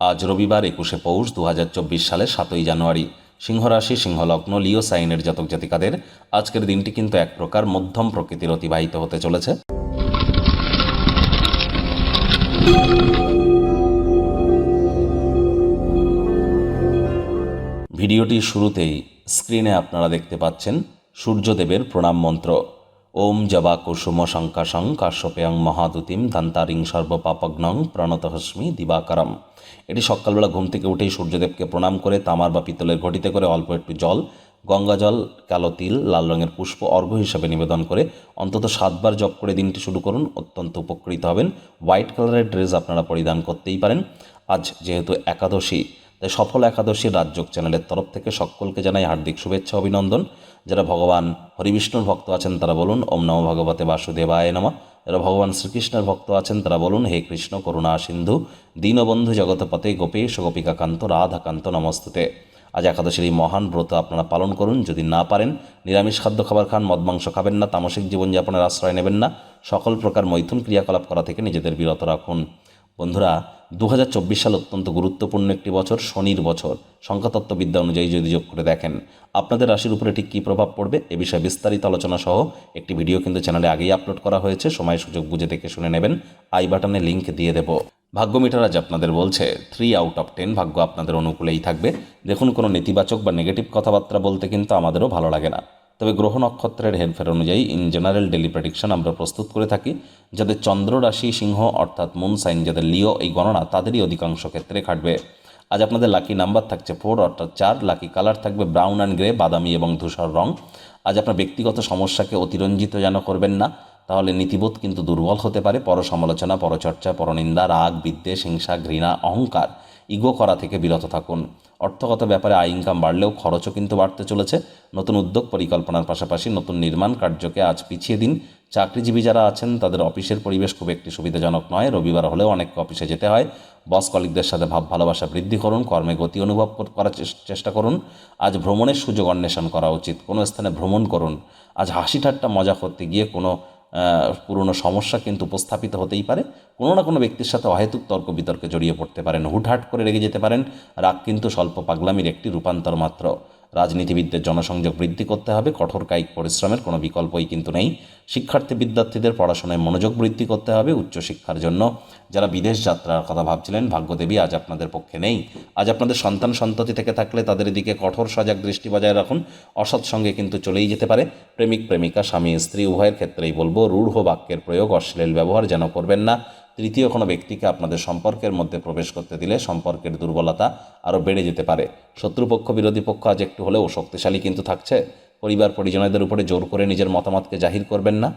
আজ রবিবার একুশে পৌষ দু সালের সাতই জানুয়ারি। সিংহরাশি, সিংহলগ্ন, লিও সাইনের জাতক জাতিকাদের আজকের দিনটি কিন্তু এক প্রকার মধ্যম প্রকৃতির অতিবাহিত হতে চলেছে। ভিডিওটির শুরুতেই স্ক্রিনে আপনারা দেখতে পাচ্ছেন সূর্যদেবের প্রণাম মন্ত্র। ওম জবা কুসুম শঙ্কাশং কাশ্যপেয়ং মহাদুতিম দান্তারিং সর্বপাপগ্নং প্রণতহস্মি দিবাকরম। এটি সকালবেলা ঘুম থেকে উঠেই সূর্যদেবকে প্রণাম করে তামার বা পিতলের ঘটিতে করে অল্প একটু জল, গঙ্গা জল, কালো তিল, লাল রঙের পুষ্প, অর্ঘ্য হিসাবে নিবেদন করে অন্তত সাতবার জপ করে দিনটি শুরু করুন, অত্যন্ত উপকৃত হবেন। হোয়াইট কালারের ড্রেস আপনারা পরিধান করতেই পারেন। আজ যেহেতু একাদশী, তাই সফল একাদশী রাজযোগ চ্যানেলের তরফ থেকে সকলকে জানাই হার্দিক শুভেচ্ছা, অভিনন্দন। যারা ভগবান হরিবিষ্ণুর ভক্ত আছেন তারা বলুন, ওম নম ভগবতে বাসুদেবায় নমঃ। যারা ভগবান শ্রীকৃষ্ণের ভক্ত আছেন তারা বলুন, হে কৃষ্ণ করুণা সিন্ধু, দীনবন্ধু জগতপতে গোপেশ গোপিকাকান্ত রাধাকান্ত নমস্তুতে। আজ একাদশীর এই মহান ব্রত আপনারা পালন করুন, যদি না পারেন, নিরামিষ খাদ্য খাবার খান, মদ মাংস খাবেন না, তামসিক জীবনযাপনের আশ্রয় নেবেন না, সকল প্রকার মৈথুন ক্রিয়াকলাপ করা থেকে নিজেদের বিরত রাখুন। বন্ধুরা দু হাজার চব্বিশ সাল অত্যন্ত গুরুত্বপূর্ণ একটি বছর, শনির বছর। সংখ্যাতত্ত্ববিদ্যা অনুযায়ী যদি যোগ করে দেখেন, আপনাদের রাশির উপরে ঠিক কী প্রভাব পড়বে এ বিষয়ে বিস্তারিত আলোচনা সহ একটি ভিডিও কিন্তু চ্যানেলে আগেই আপলোড করা হয়েছে। সময়, সুযোগ বুঝে দেখে শুনে নেবেন। আই বাটনে লিঙ্ক দিয়ে দেব। ভাগ্য মিটার আজ আপনাদের বলছে থ্রি আউট অফ টেন ভাগ্য আপনাদের অনুকূলেই থাকবে। দেখুন কোনো নেতিবাচক বা নেগেটিভ কথাবার্তা বলতে কিন্তু আমাদেরও ভালো লাগে না। তবে গ্রহ নক্ষত্রের হেরফের অনুযায়ী ইন জেনারেল ডেলি প্রেডিকশন আমরা প্রস্তুত করে থাকি, যাদের চন্দ্র রাশি, সিংহ অর্থাৎ মুন সাইন যাদের লিও এই গণনা, তাদেরই অধিকাংশ ক্ষেত্রে খাটবে। আজ আপনাদের লাকি নাম্বার থাকছে ফোর অর্থাৎ চার লাকি কালার থাকবে ব্রাউন অ্যান্ড গ্রে বাদামি এবং ধূসর রং। আজ আপনার ব্যক্তিগত সমস্যাকে অতিরঞ্জিত যেন করবেন না, তাহলে নীতিবোধ কিন্তু দুর্বল হতে পারে। পর সমালোচনা পরচর্চা, পরনিন্দা, রাগ, বিদ্বেষ, হিংসা, ঘৃণা, অহংকার ইগো করা থেকে বিরত থাকুন। অর্থগত ব্যাপারে আয় ইনকাম বাড়লেও খরচও কিন্তু বাড়তে চলেছে। নতুন উদ্যোগ পরিকল্পনার পাশাপাশি নতুন নির্মাণ কার্যকে আজ পিছিয়ে দিন। চাকরিজীবী যারা আছেন, তাদের অফিসের পরিবেশ খুব একটি সুবিধাজনক নয়। রবিবার হলেও অনেক অফিসে যেতে হয়। বস কলিকদের সাথে ভাব ভালোবাসা বৃদ্ধি করুন, কর্মে গতি অনুভব করার চেষ্টা করুন। আজ ভ্রমণের সুযোগ অন্বেষণ করা উচিত। কোনো স্থানে ভ্রমণ করুন। আজ হাসি ঠাট্টা মজা করতে গিয়ে কোনো পুরনো সমস্যা কিন্তু উপস্থাপিত হতেই পারে। কোনো না কোনো ব্যক্তির সাথে অহেতুক তর্ক বিতর্কে জড়িয়ে পড়তে পারেন, হুটহাট করে রেগে যেতে পারেন। রাগ কিন্তু স্বল্প পাগলামির একটি রূপান্তর মাত্র। রাজনীতিবিদদের জনসংযোগ বৃদ্ধি করতে হবে, কঠোর কায়িক পরিশ্রমের কোনো বিকল্পই কিন্তু নেই। শিক্ষার্থী বিদ্যার্থীদের পড়াশোনায় মনোযোগ বৃদ্ধি করতে হবে উচ্চশিক্ষার জন্য। যারা বিদেশ যাত্রার কথা ভাবছিলেন, ভাগ্যদেবী আজ আপনাদের পক্ষে নেই। আজ আপনাদের সন্তান সন্ততি থেকে থাকলে তাদের দিকে কঠোর সজাগ দৃষ্টি বজায় রাখুন। অসৎ সঙ্গে কিন্তু চলেই যেতে পারে। প্রেমিক, প্রেমিকা, স্বামী, স্ত্রী, উভয়ের ক্ষেত্রেই বলব, রূঢ় বাক্যের প্রয়োগ অশ্লীল ব্যবহার যেন করবেন না। তৃতীয় কোনো ব্যক্তিকে আপনাদের সম্পর্কের মধ্যে প্রবেশ করতে দিলে সম্পর্কের দুর্বলতা আরও বেড়ে যেতে পারে। শত্রুপক্ষ, বিরোধী পক্ষ আজ একটু হলেও শক্তিশালী কিন্তু থাকছে। পরিবার পরিজনদের উপরে জোর করে নিজের মতামতকে জাহির করবেন না।